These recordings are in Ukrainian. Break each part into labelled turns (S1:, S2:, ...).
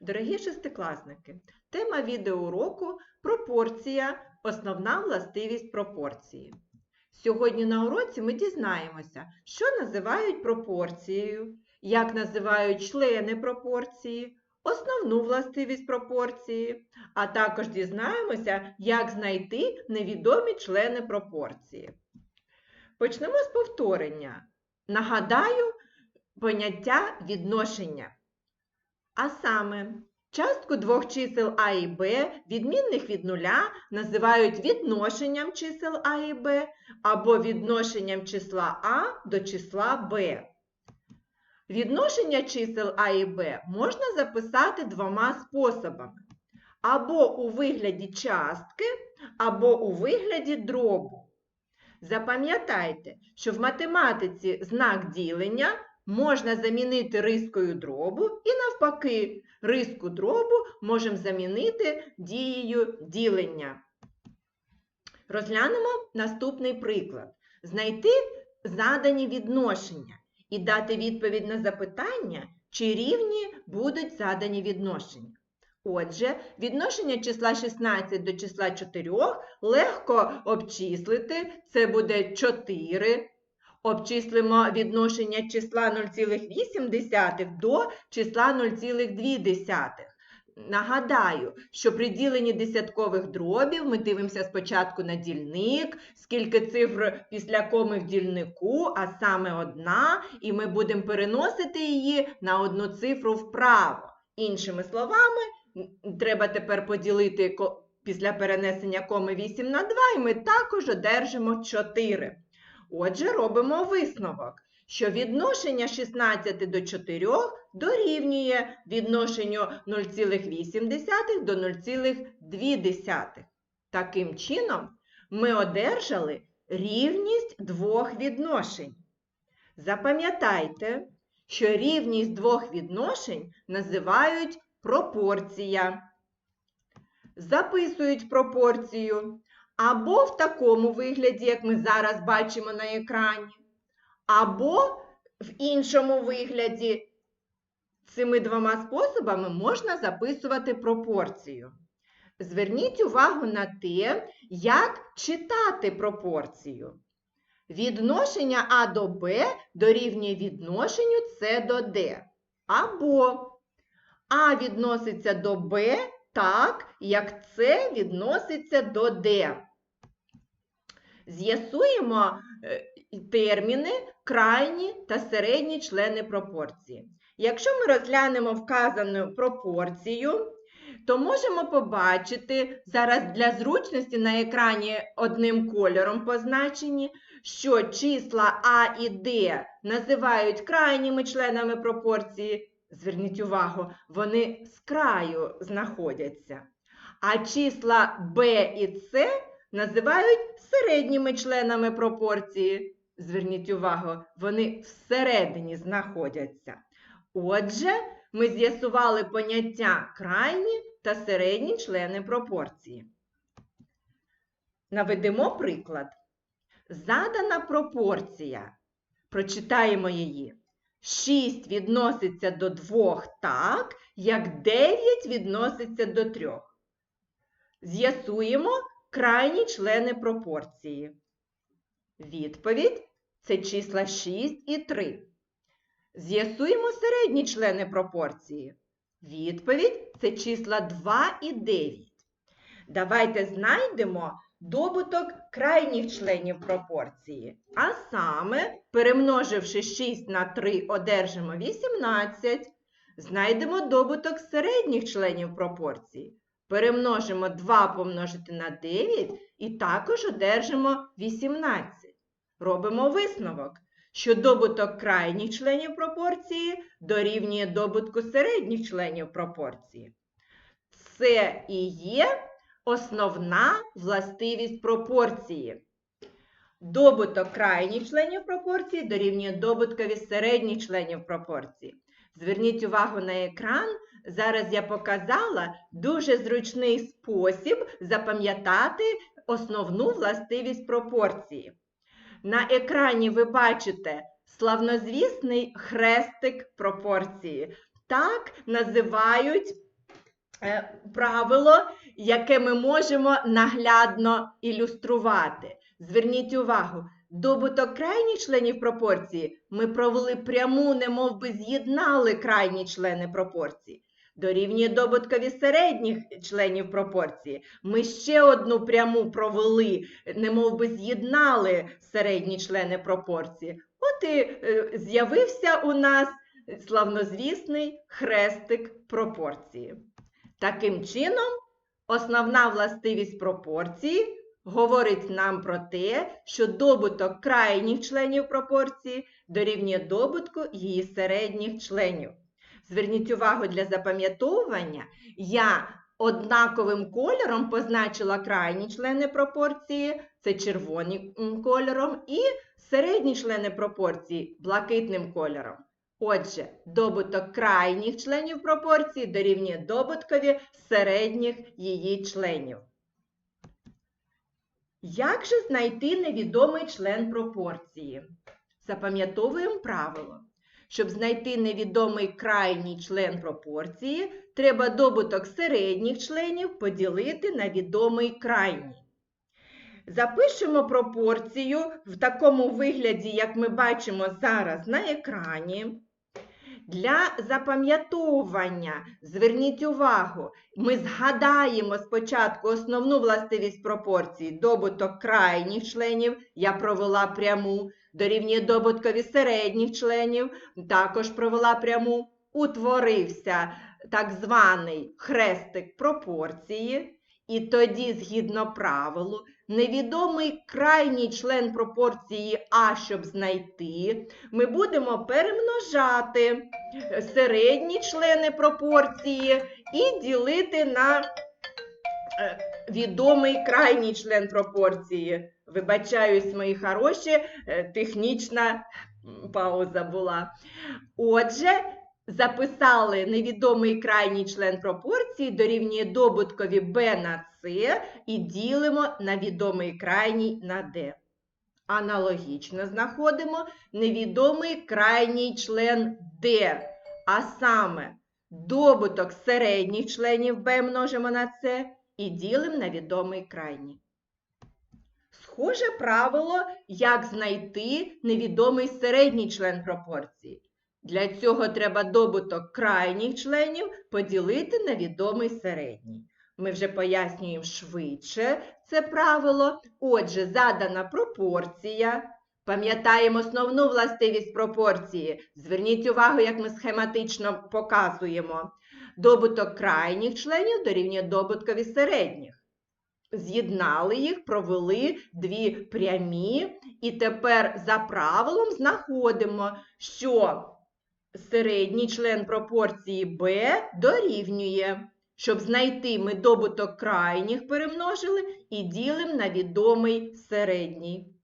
S1: Дорогі шестикласники, тема відеоуроку пропорція, основна властивість пропорції. Сьогодні на уроці ми дізнаємося, що називають пропорцією, як називають члени пропорції, основну властивість пропорції, а також дізнаємося, як знайти невідомі члени пропорції. Почнемо з повторення. Нагадаю поняття відношення. А саме, частку двох чисел А і Б, відмінних від нуля, називають відношенням чисел А і Б або відношенням числа А до числа Б. Відношення чисел А і Б можна записати двома способами. Або у вигляді частки, або у вигляді дробу. Запам'ятайте, що в математиці знак ділення можна замінити рискою дробу і навпаки, риску дробу можемо замінити дією ділення. Розглянемо наступний приклад. Знайти задані відношення і дати відповідь на запитання, чи рівні будуть задані відношення. Отже, відношення числа 16 до числа 4 легко обчислити, це буде 4. Обчислимо відношення числа 0,8 до числа 0,2. Нагадаю, що при діленні десяткових дробів ми дивимося спочатку на дільник, скільки цифр після коми в дільнику, а саме одна, і ми будемо переносити її на одну цифру вправо. Іншими словами, треба тепер поділити після перенесення коми 8 на 2, і ми також одержимо 4. Отже, робимо висновок, що відношення 16 до 4 дорівнює відношенню 0,8 до 0,2. Таким чином, ми одержали рівність двох відношень. Запам'ятайте, що рівність двох відношень називають пропорція. Записують пропорцію або в такому вигляді, як ми зараз бачимо на екрані, або в іншому вигляді. Цими двома способами можна записувати пропорцію. Зверніть увагу на те, як читати пропорцію. Відношення А до Б дорівнює відношенню С до Д. Або А відноситься до Б так, як С відноситься до Д. З'ясуємо терміни крайні та середні члени пропорції. Якщо ми розглянемо вказану пропорцію, то можемо побачити зараз для зручності на екрані одним кольором позначені, що числа А і Д називають крайніми членами пропорції. Зверніть увагу, вони з краю знаходяться. А числа Б і С називають середніми членами пропорції. Зверніть увагу, вони всередині знаходяться. Отже, ми з'ясували поняття крайні та середні члени пропорції. Наведемо приклад. Задана пропорція. Прочитаємо її. 6 відноситься до 2 так, як 9 відноситься до 3. З'ясуємо крайні члени пропорції. Відповідь це числа 6 і 3. З'ясуємо середні члени пропорції. Відповідь це числа 2 і 9. Давайте знайдемо добуток крайніх членів пропорції. А саме, перемноживши 6 на 3, одержимо 18. Знайдемо добуток середніх членів пропорції. Перемножимо 2 помножити на 9 і також одержимо 18. Робимо висновок, що добуток крайніх членів пропорції дорівнює добутку середніх членів пропорції. Це і є основна властивість пропорції. Добуток крайніх членів пропорції дорівнює добуткові середніх членів пропорції. Зверніть увагу на екран. Зараз я показала дуже зручний спосіб запам'ятати основну властивість пропорції. На екрані ви бачите славнозвісний хрестик пропорції. Так називають правило, яке ми можемо наглядно ілюструвати. Зверніть увагу, добуток крайніх членів пропорції ми провели пряму, немов би з'єднали крайні члени пропорції. Дорівнює добуткові середніх членів пропорції. Ми ще одну пряму провели, немов би з'єднали середні члени пропорції. От і е, з'явився у нас славнозвісний хрестик пропорції. Таким чином, основна властивість пропорції говорить нам про те, що добуток крайніх членів пропорції дорівнює добутку її середніх членів. Зверніть увагу для запам'ятовування, я однаковим кольором позначила крайні члени пропорції, це червоним кольором, і середні члени пропорції блакитним кольором. Отже, добуток крайніх членів пропорції дорівнює добуткові середніх її членів. Як же знайти невідомий член пропорції? Запам'ятовуємо правило. Щоб знайти невідомий крайній член пропорції, треба добуток середніх членів поділити на відомий крайній. Запишемо пропорцію в такому вигляді, як ми бачимо зараз на екрані. Для запам'ятовування, зверніть увагу, ми згадаємо спочатку основну властивість пропорції, добуток крайніх членів, я провела пряму, дорівнює добуткові середніх членів, також провела пряму, утворився так званий хрестик пропорції. І тоді, згідно правилу, невідомий крайній член пропорції А, щоб знайти, ми будемо перемножати середні члени пропорції і ділити на е, відомий крайній член пропорції. Вибачаюсь, мої хороші, е, технічна пауза була. Отже, записали невідомий крайній член пропорції дорівнює добуткові b на c і ділимо на відомий крайній на d. Аналогічно знаходимо невідомий крайній член d, а саме добуток середніх членів b множимо на c і ділимо на відомий крайній. Схоже правило, як знайти невідомий середній член пропорції. Для цього треба добуток крайніх членів поділити на відомий середній. Ми вже пояснюємо швидше це правило. Отже, задана пропорція. Пам'ятаємо основну властивість пропорції. Зверніть увагу, як ми схематично показуємо. Добуток крайніх членів дорівнює добуткові середніх. З'єднали їх, провели дві прямі, і тепер за правилом знаходимо, що середній член пропорції b дорівнює. Щоб знайти, ми добуток крайніх перемножили і ділимо на відомий середній.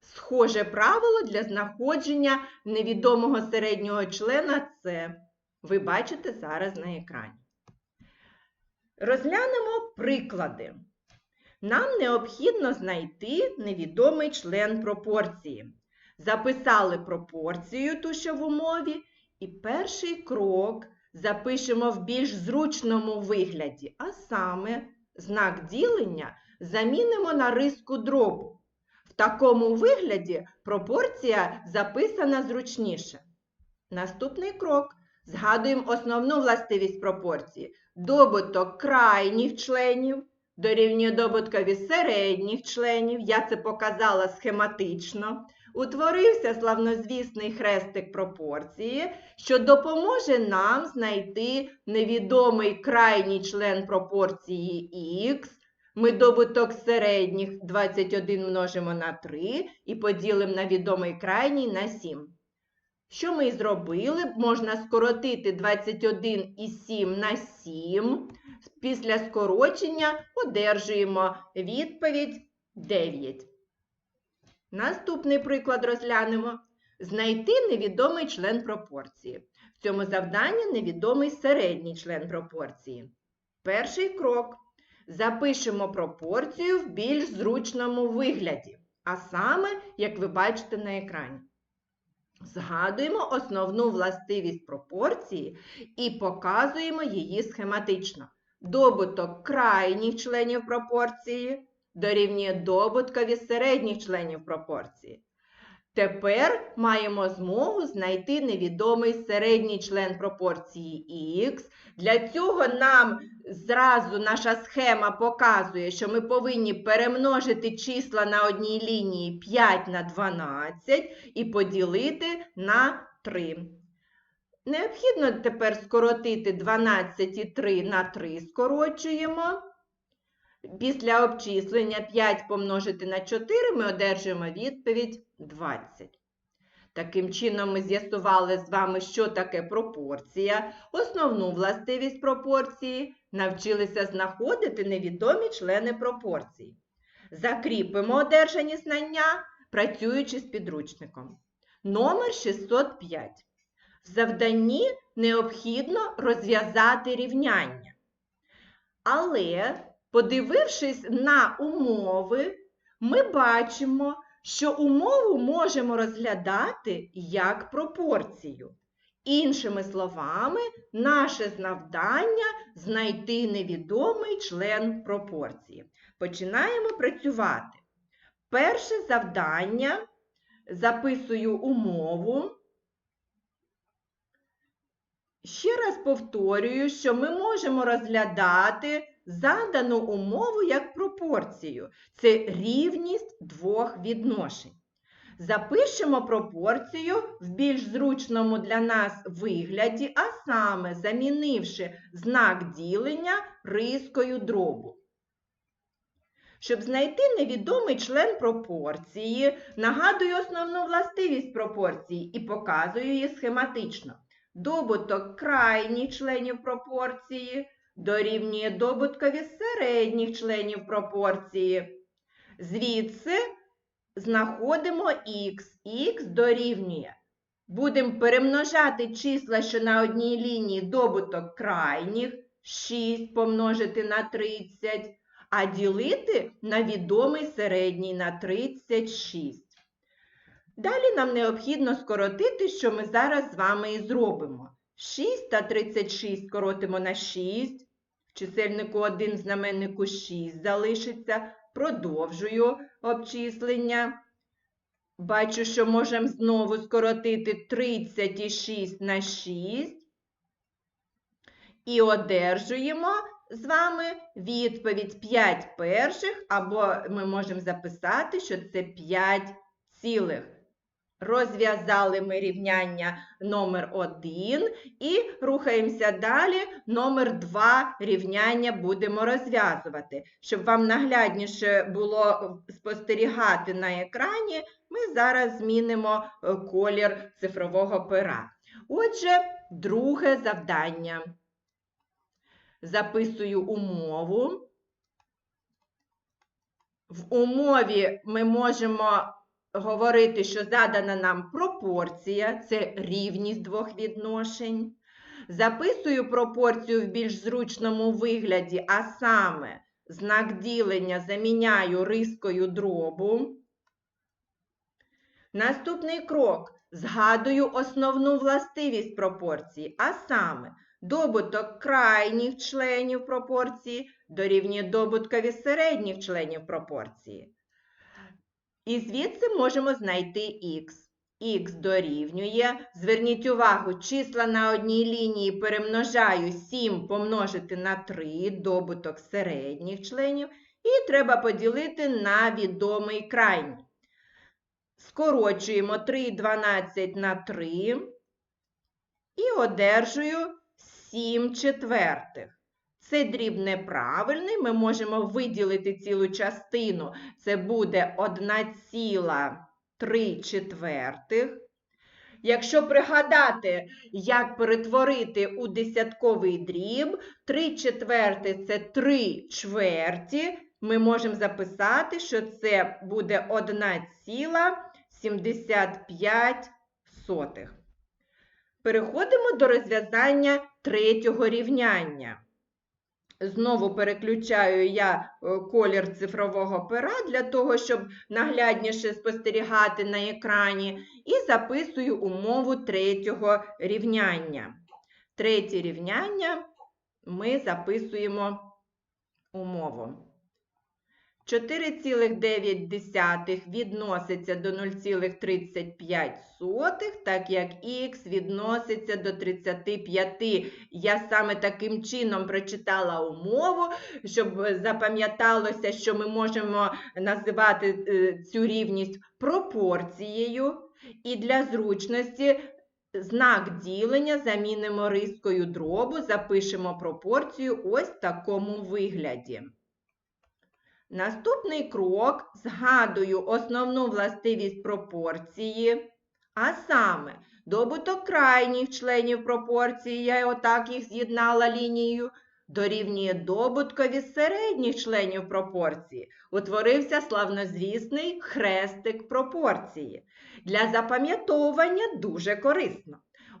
S1: Схоже правило для знаходження невідомого середнього члена С. Ви бачите зараз на екрані. Розглянемо приклади. Нам необхідно знайти невідомий член пропорції. Записали пропорцію ту, що в умові, і перший крок запишемо в більш зручному вигляді, а саме знак ділення замінимо на риску дробу. В такому вигляді пропорція записана зручніше. Наступний крок. Згадуємо основну властивість пропорції. Добуток крайніх членів дорівнює добуткові середніх членів. Я це показала схематично. Утворився славнозвісний хрестик пропорції, що допоможе нам знайти невідомий крайній член пропорції х. Ми добуток середніх 21 множимо на 3 і поділимо на відомий крайній на 7. Що ми зробили? Можна скоротити 21 і 7 на 7. Після скорочення одержуємо відповідь 9. Наступний приклад розглянемо. Знайти невідомий член пропорції. В цьому завданні невідомий середній член пропорції. Перший крок. Запишемо пропорцію в більш зручному вигляді, а саме, як ви бачите на екрані. Згадуємо основну властивість пропорції і показуємо її схематично. Добуток крайніх членів пропорції дорівнює добуткові середніх членів пропорції. Тепер маємо змогу знайти невідомий середній член пропорції х. Для цього нам зразу наша схема показує, що ми повинні перемножити числа на одній лінії 5 на 12 і поділити на 3. Необхідно тепер скоротити 12 і 3 на 3 скорочуємо. Після обчислення 5 помножити на 4 ми одержуємо відповідь 20. Таким чином, ми з'ясували з вами, що таке пропорція, основну властивість пропорції, навчилися знаходити невідомі члени пропорції. Закріпимо одержані знання, працюючи з підручником. Номер 605. В завданні необхідно розв'язати рівняння. Але Подивившись на умови, ми бачимо, що умову можемо розглядати як пропорцію. Іншими словами, наше завдання знайти невідомий член пропорції. Починаємо працювати. Перше завдання записую умову. Ще раз повторюю, що ми можемо розглядати задану умову як пропорцію. Це рівність двох відношень. Запишемо пропорцію в більш зручному для нас вигляді, а саме замінивши знак ділення рискою дробу. Щоб знайти невідомий член пропорції, нагадую основну властивість пропорції і показую її схематично. Добуток крайніх членів пропорції дорівнює добуткові середніх членів пропорції. Звідси знаходимо х. х дорівнює. Будемо перемножати числа, що на одній лінії добуток крайніх 6 помножити на 30, а ділити на відомий середній на 36. Далі нам необхідно скоротити, що ми зараз з вами і зробимо. 6 та 36 скоротимо на 6, чисельнику 1 знаменнику 6 залишиться. Продовжую обчислення. Бачу, що можемо знову скоротити 36 на 6. І одержуємо з вами відповідь 5 перших, або ми можемо записати, що це 5 цілих. Розв'язали ми рівняння номер 1 і рухаємося далі. Номер 2 рівняння будемо розв'язувати. Щоб вам наглядніше було спостерігати на екрані, ми зараз змінимо е, колір цифрового пера. Отже, друге завдання. Записую умову. В умові ми можемо говорити, що задана нам пропорція це рівність двох відношень. Записую пропорцію в більш зручному вигляді, а саме знак ділення заміняю рискою дробу. Наступний крок. Згадую основну властивість пропорції, а саме добуток крайніх членів пропорції дорівнює добуткові середніх членів пропорції. І звідси можемо знайти х. Х дорівнює. Зверніть увагу, числа на одній лінії перемножаю 7 помножити на 3 добуток середніх членів. І треба поділити на відомий крайній. Скорочуємо 3 12 на 3 і одержую 7 четвертих. Це дріб неправильний, ми можемо виділити цілу частину. Це буде 1,3 четвертих. Якщо пригадати, як перетворити у десятковий дріб, 3 четверти це 3 чверті, ми можемо записати, що це буде 1,75. Переходимо до розв'язання третього рівняння. Знову переключаю я е, колір цифрового пера для того, щоб наглядніше спостерігати на екрані, і записую умову третього рівняння. Третє рівняння ми записуємо умову. 4,9 відноситься до 0,35, так як х відноситься до 35. Я саме таким чином прочитала умову, щоб запам'яталося, що ми можемо називати е, цю рівність пропорцією. І для зручності знак ділення замінимо рискою дробу, запишемо пропорцію ось в такому вигляді. Наступний крок згадую основну властивість пропорції, а саме добуток крайніх членів пропорції, я отак їх з'єднала лінією, дорівнює добуткові середніх членів пропорції. Утворився славнозвісний хрестик пропорції. Для запам'ятовування дуже корисно.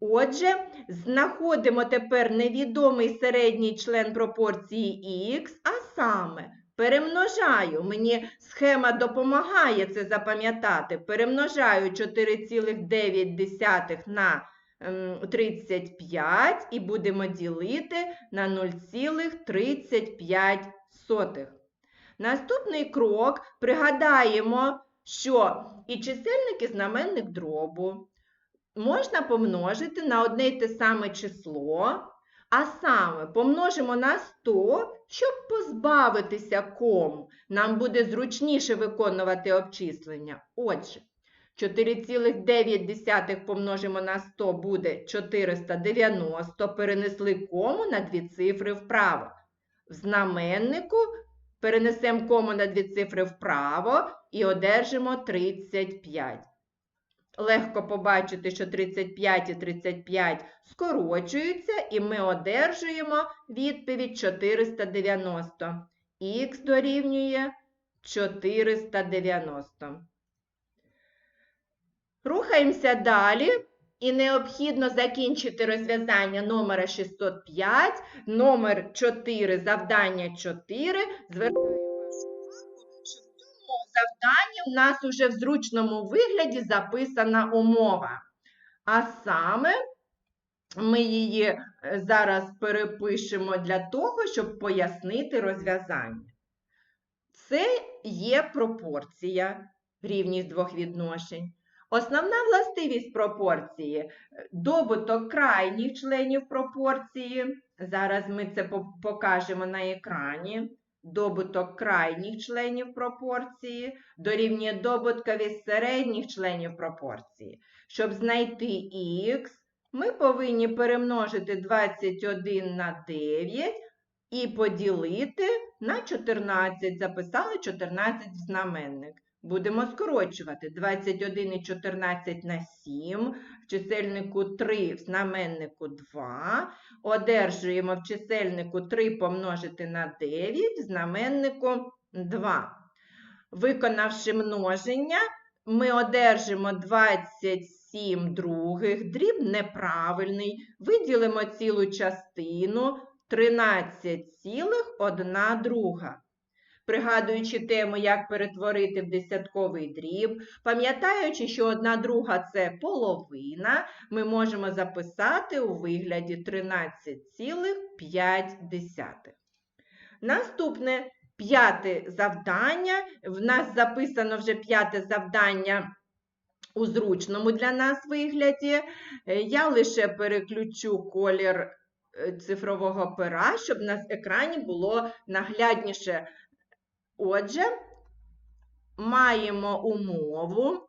S1: Отже, знаходимо тепер невідомий середній член пропорції х, а саме Перемножаю, мені схема допомагає це запам'ятати. Перемножаю 4,9 на 35 і будемо ділити на 0,35. Наступний крок пригадаємо, що і чисельник, і знаменник дробу можна помножити на одне й те саме число. А саме помножимо на 100, щоб позбавитися кому. Нам буде зручніше виконувати обчислення. Отже, 4,9 помножимо на 100 буде 490, перенесли кому на дві цифри вправо. В знаменнику перенесемо кому на дві цифри вправо і одержимо 35. Легко побачити, що 35 і 35 скорочуються, і ми одержуємо відповідь 490. Х дорівнює 490. Рухаємося далі. І необхідно закінчити розв'язання номера 605, номер 4, завдання 4. Звертаю завданні у нас уже в зручному вигляді записана умова. А саме ми її е, зараз перепишемо для того, щоб пояснити розв'язання. Це є пропорція, рівність двох відношень. Основна властивість пропорції добуток крайніх членів пропорції. Зараз ми це покажемо на екрані добуток крайніх членів пропорції дорівнює добуткові середніх членів пропорції. Щоб знайти х, ми повинні перемножити 21 на 9 і поділити на 14. Записали 14 в знаменник. Будемо скорочувати 21 і 14 на 7, в чисельнику 3, в знаменнику 2. Одержуємо в чисельнику 3 помножити на 9, в знаменнику 2. Виконавши множення, ми одержимо 27 других, дріб неправильний, виділимо цілу частину 13,1 друга пригадуючи тему, як перетворити в десятковий дріб, пам'ятаючи, що одна друга це половина, ми можемо записати у вигляді 13,5. Наступне п'яте завдання. В нас записано вже п'яте завдання. У зручному для нас вигляді. Я лише переключу колір е, цифрового пера, щоб на екрані було наглядніше Отже, маємо умову,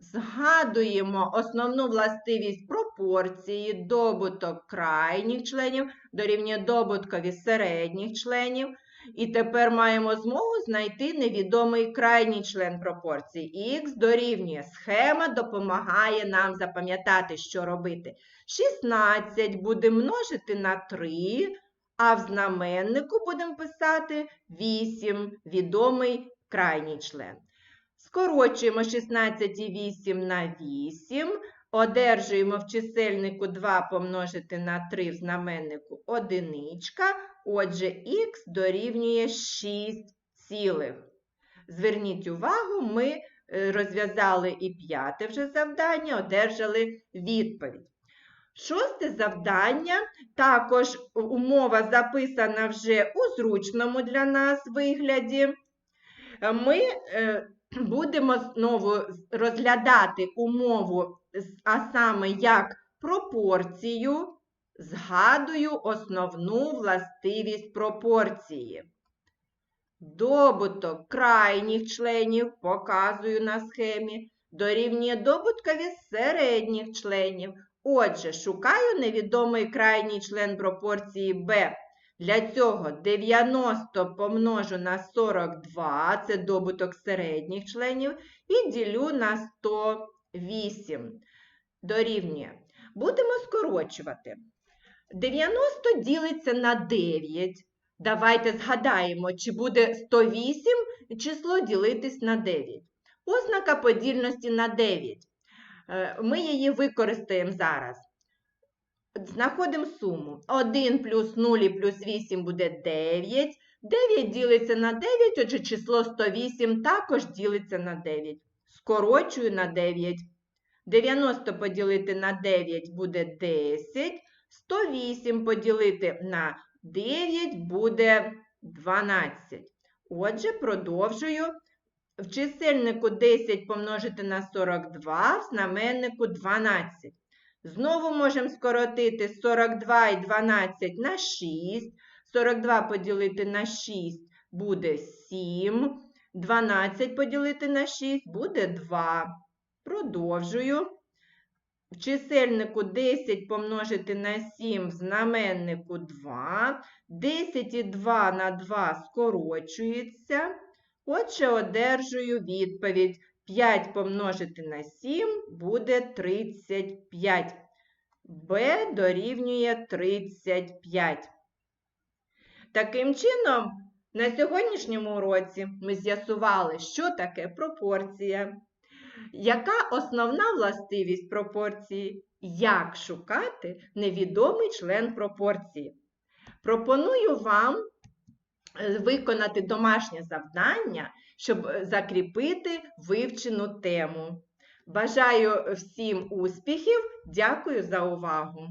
S1: згадуємо основну властивість пропорції, добуток крайніх членів, дорівнює добуткові середніх членів. І тепер маємо змогу знайти невідомий крайній член пропорції. Х дорівнює схема, допомагає нам запам'ятати, що робити. 16 буде множити на 3 а в знаменнику будемо писати 8, відомий крайній член. Скорочуємо 16 і 8 на 8, Одержуємо в чисельнику 2 помножити на 3 в знаменнику одиничка. Отже, х дорівнює 6 цілих. Зверніть увагу, ми е, розв'язали і п'яте вже завдання, одержали відповідь. Шосте завдання, також умова записана вже у зручному для нас вигляді. Ми е, будемо знову розглядати умову, а саме як пропорцію, згадую основну властивість пропорції. Добуток крайніх членів, показую на схемі, дорівнює добуткові середніх членів. Отже, шукаю невідомий крайній член пропорції b. Для цього 90 помножу на 42, це добуток середніх членів, і ділю на 108. Дорівнює. Будемо скорочувати. 90 ділиться на 9. Давайте згадаємо, чи буде 108 число ділитись на 9. Ознака подільності на 9. Е, Ми її використаємо зараз. Знаходимо суму. 1 плюс 0 плюс 8 буде 9. 9 ділиться на 9, отже число 108 також ділиться на 9. Скорочую на 9. 90 поділити на 9 буде 10. 108 поділити на 9 буде 12. Отже, продовжую. В чисельнику 10 помножити на 42, в знаменнику 12. Знову можемо скоротити 42 і 12 на 6. 42 поділити на 6 буде 7. 12 поділити на 6 буде 2. Продовжую. В чисельнику 10 помножити на 7, в знаменнику 2. 10 і 2 на 2 скорочується. Отже, одержую відповідь. 5 помножити на 7 буде 35. Б дорівнює 35. Таким чином, на сьогоднішньому уроці ми з'ясували, що таке пропорція, яка основна властивість пропорції, як шукати невідомий член пропорції. Пропоную вам виконати домашнє завдання, щоб е, закріпити вивчену тему. Бажаю всім успіхів! Дякую за увагу!